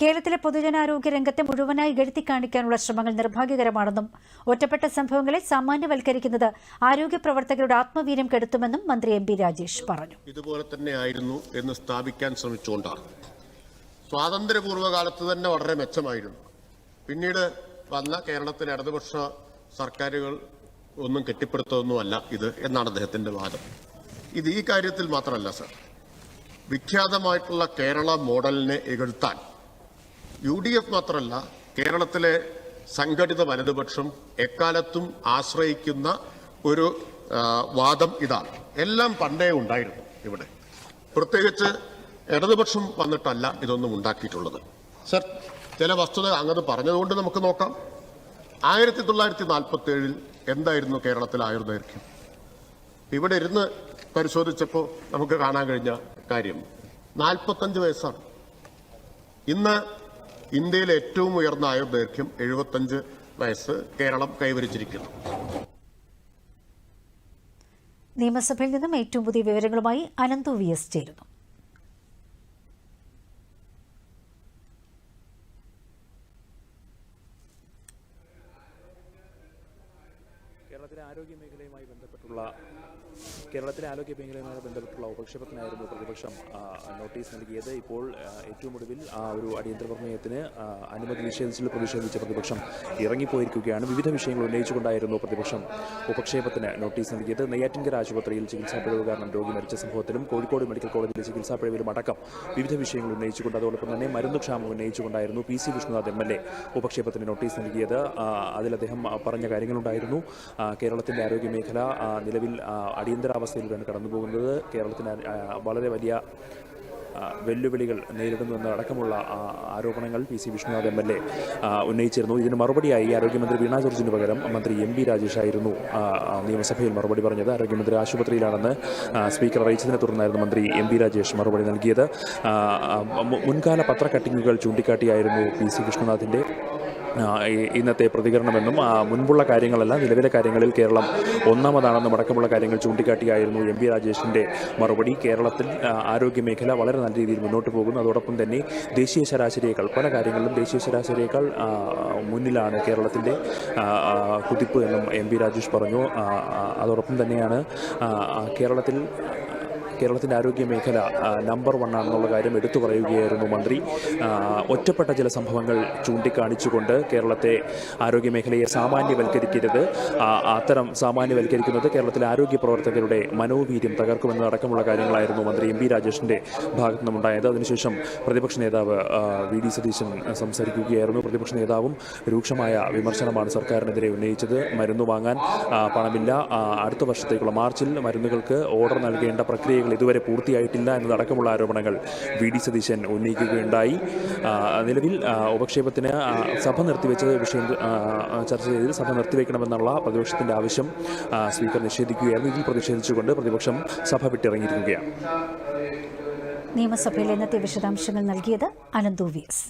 കേരളത്തിലെ പൊതുജനാരോഗ്യ രംഗത്തെ മുഴുവനായി ഇകഴ്ത്തി കാണിക്കാനുള്ള ശ്രമങ്ങൾ നിർഭാഗ്യകരമാണെന്നും ഒറ്റപ്പെട്ട സംഭവങ്ങളെ സാമാന്യവൽക്കരിക്കുന്നത് ആരോഗ്യ പ്രവർത്തകരുടെ ആത്മവീര്യം കെടുത്തുമെന്നും മന്ത്രി എം പി രാജേഷ് പറഞ്ഞു. ഇതുപോലെ തന്നെ ആയിരുന്നു എന്ന് സ്ഥാപിക്കാൻ ശ്രമിച്ചുകൊണ്ടാണ്. സ്വാതന്ത്ര്യപൂർവ കാലത്ത് തന്നെ വളരെ മെച്ചമായിരുന്നു. പിന്നീട് വന്ന കേരളത്തിലെ ഇടതുപക്ഷ സർക്കാരുകൾ ഒന്നും കെട്ടിപ്പടുത്തതൊന്നുമല്ല ഇത് എന്നാണ് അദ്ദേഹത്തിന്റെ വാദം. ഇത് ഈ കാര്യത്തിൽ മാത്രമല്ല സർ. വിഖ്യാതമായിട്ടുള്ള കേരള മോഡലിനെ ഇകഴ്ത്താൻ യു ഡി എഫ് മാത്രമല്ല കേരളത്തിലെ സംഘടിത വലതുപക്ഷം എക്കാലത്തും ആശ്രയിക്കുന്ന ഒരു വാദം ഇതാണ് എല്ലാം പണ്ടേ ഉണ്ടായിരുന്നു ഇവിടെ. പ്രത്യേകിച്ച് ഇടതുപക്ഷം വന്നിട്ടല്ല ഇതൊന്നും ഉണ്ടാക്കിയിട്ടുള്ളത്. സർ ചില വസ്തുത അങ്ങനെ പറഞ്ഞതുകൊണ്ട് നമുക്ക് നോക്കാം. ആയിരത്തി തൊള്ളായിരത്തി നാൽപ്പത്തി ഏഴിൽ എന്തായിരുന്നു കേരളത്തിൽ ആയുർദൈർഘ്യം ഇവിടെ ഇരുന്ന് പരിശോധിച്ചപ്പോൾ നമുക്ക് കാണാൻ കഴിഞ്ഞ കാര്യം. നാൽപ്പത്തഞ്ച് വയസ്സാണ്. ഇന്ന് ഇന്ത്യയിലെ ഏറ്റവും ഉയർന്ന ആയുർദൈർഘ്യം എഴുപത്തഞ്ച് വയസ്സ് കേരളം കൈവരിച്ചിരിക്കുന്നു. നിയമസഭയിൽ നിന്നും ഏറ്റവും പുതിയ വിവരങ്ങളുമായി അനന്തു വി എസ് ചേരുന്നു. കേരളത്തിലെ ആരോഗ്യ മേഖലയുമായി ബന്ധപ്പെട്ടുള്ള കേരളത്തിലെ ആരോഗ്യ മേഖലയുമായി ബന്ധപ്പെട്ടുള്ള ഉപക്ഷേപത്തിനായിരുന്നു പ്രതിപക്ഷം നോട്ടീസ് നൽകിയത്. ഇപ്പോൾ ഏറ്റവും ഒടുവിൽ ആ ഒരു അടിയന്തര പ്രമേയത്തിന് അനുമതി നിഷേധിച്ചിൽ പ്രതിഷേധിച്ച പ്രതിപക്ഷം ഇറങ്ങിപ്പോയിരിക്കുകയാണ്. വിവിധ വിഷയങ്ങൾ ഉന്നയിച്ചുകൊണ്ടായിരുന്നു പ്രതിപക്ഷം ഉപക്ഷേപത്തിന് നോട്ടീസ് നൽകിയത്. നെയ്യാറ്റിൻകര ആശുപത്രിയിൽ ചികിത്സാ പിഴവ് കാരണം രോഗി മരിച്ച സംഭവത്തിലും കോഴിക്കോട് മെഡിക്കൽ കോളേജിലെ ചികിത്സാ പിഴവിലും അടക്കം വിവിധ വിഷയങ്ങൾ ഉന്നയിച്ചുകൊണ്ട് അതോടൊപ്പം തന്നെ മരുന്ന് ക്ഷാമം ഉന്നയിച്ചുകൊണ്ടായിരുന്നു P C Vishnunath M L A ഉപക്ഷേപത്തിന് notice നൽകിയത്. അതിൽ അദ്ദേഹം പറഞ്ഞ കാര്യങ്ങളുണ്ടായിരുന്നു. ആ, കേരളത്തിന്റെ ആരോഗ്യ മേഖല നിലവിൽ അടിയന്തരാവസ്ഥയിലൂടെയാണ് കടന്നുപോകുന്നത് കേരളത്തിന് വളരെ വലിയ വെല്ലുവിളികൾ നേരിടുന്നുവെന്ന അടക്കമുള്ള ആരോപണങ്ങൾ P C Vishnunath M L A ഉന്നയിച്ചിരുന്നു. ഇതിന് മറുപടിയായി ആരോഗ്യമന്ത്രി വീണാ ജോർജിന് പകരം മന്ത്രി എം രാജേഷ് ആയിരുന്നു. നിയമസഭയിൽ മറുപടി പറഞ്ഞത് ആരോഗ്യമന്ത്രി ആശുപത്രിയിലാണെന്ന് സ്പീക്കർ അറിയിച്ചതിനെ തുടർന്നായിരുന്നു മന്ത്രി എം വി രാജേഷ് മറുപടി നൽകിയത്. മുൻകാല പത്രക്കട്ടിങ്ങുകൾ ചൂണ്ടിക്കാട്ടിയായിരുന്നു പി സി ഈ- ഇന്നത്തെ പ്രതികരണമെന്നും മുൻപുള്ള കാര്യങ്ങളല്ല നിലവിലെ കാര്യങ്ങളിൽ കേരളം ഒന്നാമതാണെന്നും അടക്കമുള്ള കാര്യങ്ങൾ ചൂണ്ടിക്കാട്ടിയായിരുന്നു എം പി രാജേഷിന്റെ മറുപടി. കേരളത്തിൽ ആരോഗ്യ മേഖല വളരെ നല്ല രീതിയിൽ മുന്നോട്ട് പോകുന്നു. അതോടൊപ്പം തന്നെ ദേശീയ ശരാശരിയേക്കാൾ പല കാര്യങ്ങളിലും ദേശീയ ശരാശരിയേക്കാൾ മുന്നിലാണ് കേരളത്തിന്റെ കുതിപ്പ് എന്നും എം പി രാജേഷ് പറഞ്ഞു. അതോടൊപ്പം തന്നെയാണ് കേരളത്തിൽ കേരളത്തിന്റെ ആരോഗ്യ മേഖല നമ്പർ വൺ ആണെന്നുള്ള കാര്യം എടുത്തു പറയുകയായിരുന്നു മന്ത്രി. ഒറ്റപ്പെട്ട ചില സംഭവങ്ങൾ ചൂണ്ടിക്കാണിച്ചുകൊണ്ട് കേരളത്തെ ആരോഗ്യ മേഖലയെ സാമാന്യവൽക്കരിക്കരുത് അത്തരം സാമാന്യവൽക്കരിക്കുന്നത് കേരളത്തിലെ ആരോഗ്യ പ്രവർത്തകരുടെ മനോവീര്യം തകർക്കുമെന്നതടക്കമുള്ള കാര്യങ്ങളായിരുന്നു മന്ത്രി എം പി രാജേഷിന്റെ ഭാഗത്തു നിന്നുണ്ടായത് അതിനുശേഷം പ്രതിപക്ഷ നേതാവ് വി ഡി സതീശൻ സംസാരിക്കുകയായിരുന്നു. പ്രതിപക്ഷ നേതാവും രൂക്ഷമായ വിമർശനമാണ് സർക്കാരിനെതിരെ ഉന്നയിച്ചത്. മരുന്ന് വാങ്ങാൻ പണമില്ല. അടുത്ത വർഷത്തേക്കുള്ള മാർച്ചിൽ മരുന്നുകൾക്ക് ഓർഡർ നൽകേണ്ട പ്രക്രിയകൾ ഇതുവരെ പൂർത്തിയായിട്ടില്ല എന്നതടക്കമുള്ള ആരോപണങ്ങൾ വി ഡി സതീശൻ ഉന്നയിക്കുകയുണ്ടായി. നിലവിൽ ഉപക്ഷേപത്തിന് സഭ നിർത്തിവെച്ച വിഷയം ചർച്ച ചെയ്തതിൽ സഭ നിർത്തിവെക്കണമെന്നുള്ള പ്രതിപക്ഷത്തിന്റെ ആവശ്യം സ്പീക്കർ നിഷേധിക്കുകയായിരുന്നു. ഇതിൽ പ്രതിഷേധിച്ചുകൊണ്ട് പ്രതിപക്ഷം സഭ വിട്ടിറങ്ങിയിരിക്കുകയാണ്. നിയമസഭയിൽ ഇന്നത്തെ വിശദാംശങ്ങൾ നൽകിയത് അനന്തു വി എസ്.